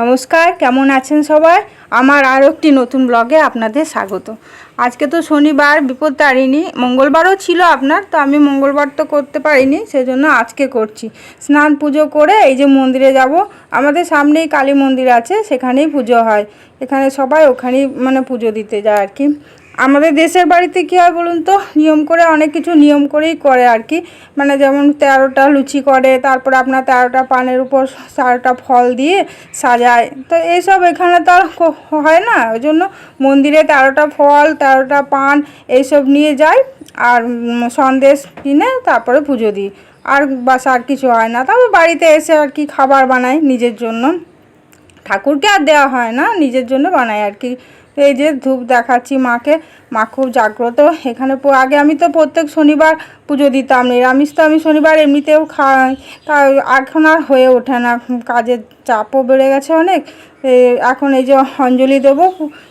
নমস্কার, কেমন আছেন সবাই? আমার আরও একটি নতুন ব্লগে আপনাদের স্বাগত। আজকে তো শনিবার বিপদ তারিণী মঙ্গলবারও ছিল আপনার, তো আমি মঙ্গলবার তো করতে পারিনি, সেজন্য আজকে করছি। স্নান পুজো করে এই যে মন্দিরে যাব, আমাদের সামনেই কালী মন্দির আছে, সেখানেই পুজো হয়। এখানে সবাই ওখানেই মানে পুজো দিতে যায় আর কি। আমাদের দেশের বাড়িতে কী হয় বলুন তো, নিয়ম করে অনেক কিছু নিয়ম করেই করে আর কি। মানে যেমন তেরোটা লুচি করে, তারপরে আপনার তেরোটা পানের উপর তেরোটা ফল দিয়ে সাজায়। তো এইসব এখানে তো আর হয় না, ওই জন্য মন্দিরে তেরোটা ফল, তেরোটা পান এইসব নিয়ে যায় আর সন্দেশ কিনে তারপরে পুজো দিই। আর বাস আর কিছু হয় না। তারপর বাড়িতে এসে আর কি খাবার বানাই নিজের জন্য। ঠাকুরকে আর দেওয়া হয় না, নিজের জন্য বানাই আর কি। এই যে ধূপ দেখাচ্ছি মাকে, মা খুব জাগ্রত। এখানে আগে আমি তো প্রত্যেক শনিবার পুজো দিতাম, নিরামিষ তো আমি শনিবার এমনিতেও খাই। তা এখন আর হয়ে ওঠে না, কাজের চাপও বেড়ে গেছে অনেক। এখন এই যে অঞ্জলি দেবো,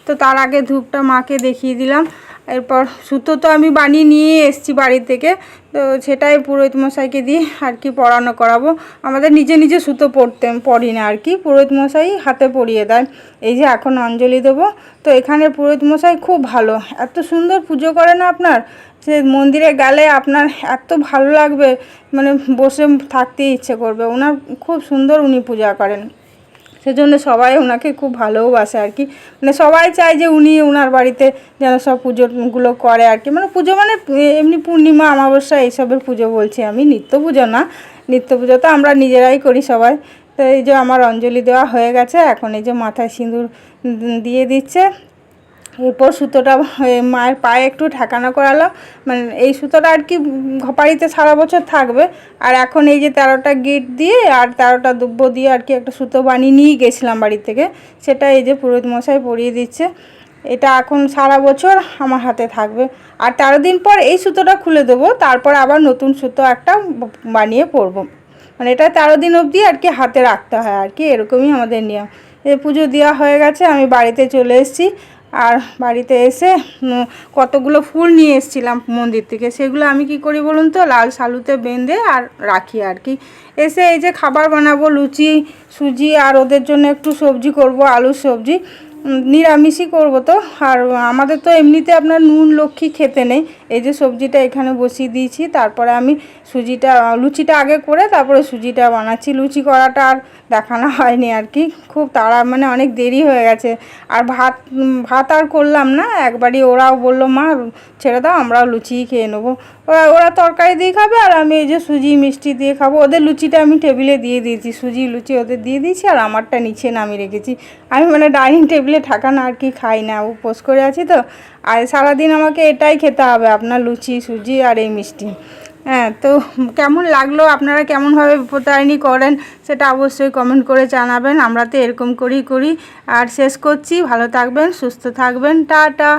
তো তার আগে ধূপটা মাকে দেখিয়ে দিলাম। এরপর সুতো তো আমি বানিয়ে নিয়ে এসেছি বাড়ি থেকে। তো সেটাই পুরোহিত মশাইকে দিয়ে আর কি পড়ানো করাবো। আমাদের নিজে নিজে সুতো পড়তে পড়ি না আর কি। পুরোহিত মশাই হাতে পরিয়ে দেয়। এই যে এখন অঞ্জলি দেবো। তো এখানে পুরোহিত মশাই খুব ভালো। এত সুন্দর পুজো করে না আপনার? সে মন্দিরে গেলে আপনার এত ভালো লাগবে। মানে বসে থাকতেই ইচ্ছে করবে। ওনার খুব সুন্দর উনি পূজা করেন। সেজন্য সবাই ওনাকে খুব ভালোবাসে আর কি। মানে সবাই চায় যে উনি ওনার বাড়িতে যেন সব পুজোগুলো করে আর কি। মানে পুজো মানে এমনি পূর্ণিমা, অমাবস্যা এইসবের পুজো বলছি আমি। নিত্য পুজো না। নিত্য পুজো তো আমরা নিজেরাই করি সবাই। তো এই যে আমার অঞ্জলি দেওয়া হয়ে গেছে। এখন এই যে মাথায় সিঁদুর দিয়ে দিচ্ছে। এরপর সুতোটা মায়ের পায়ে একটু ঠেকানো করালাম মানে এই সুতোটা আর কি ঘপারিতে সারা বছর থাকবে। আর এখন এই যে তেরোটা গিট দিয়ে আর তেরোটা দুব্ব দিয়ে আর কি একটা সুতো বানিয়ে নিয়ে গেছিলাম বাড়ি থেকে। সেটা এই যে পুরোহিত মশাই পরিয়ে দিচ্ছে। এটা এখন সারা বছর আমার হাতে থাকবে। আর তেরো দিন পর এই সুতোটা খুলে দেবো। তারপর আবার নতুন সুতো একটা বানিয়ে পরবো। মানে এটা তেরো দিন অবধি আর কি হাতে রাখতে হয় আর কি। এরকমই আমাদের নিয়ম। এই পুজো দেওয়া হয়ে গেছে। আমি বাড়িতে চলে এসেছি। আর বাড়িতে এসে কতগুলো ফুল নিয়ে এসেছিলাম মন্দির থেকে। সেগুলো আমি কি করি বলুন তো? লাল সালুতে বেঁধে আর রাখি আর কি। এসে এই যে খাবার বানাবো, লুচি, সুজি আর ওদের জন্য একটু সবজি করব, আলুর সবজি। নিরামিষই করব তো। আর আমাদের তো এমনিতে আপনার নুন, লক্ষ্মী খেতে নেই। এই যে সবজিটা এখানে বসিয়ে দিয়েছি, তারপরে আমি সুজিটা, লুচিটা আগে করে তারপরে সুজিটা বানাচ্ছি। লুচি করাটা আর দেখানো হয়নি আর কি। খুব তাড়া মানে অনেক দেরি হয়ে গেছে। আর ভাত ভাত আর করলাম না। একবারই ওরাও বলল, মা, ছেড়ে দাও, আমরাও লুচিই খেয়ে নেব। ওরা ওরা তরকারি দিয়ে খাবে আর আমি এই যে সুজি, মিষ্টি দিয়ে খাব। ওদের লুচিটা আমি টেবিলে দিয়ে দিয়েছি। সুজি, লুচি ওদের দিয়ে দিয়েছি আর আমারটা নিচে নামিয়ে রেখেছি। আমি মানে ডাইনিং টেবিলে ঠাকানো আর কি খাই না, উপোস করে আছি তো। আর সারাদিন আমাকে এটাই খেতে হবে, আপনার লুচি, সুজি আর এই মিষ্টি। হ্যাঁ তো কেমন লাগল? আপনারা কেমনভাবে প্রতারণী করেন সেটা অবশ্যই কমেন্ট করে জানাবেন। আমরা তো এরকম করেই করি। আর শেষ করছি। ভালো থাকবেন, সুস্থ থাকবেন। টাটা!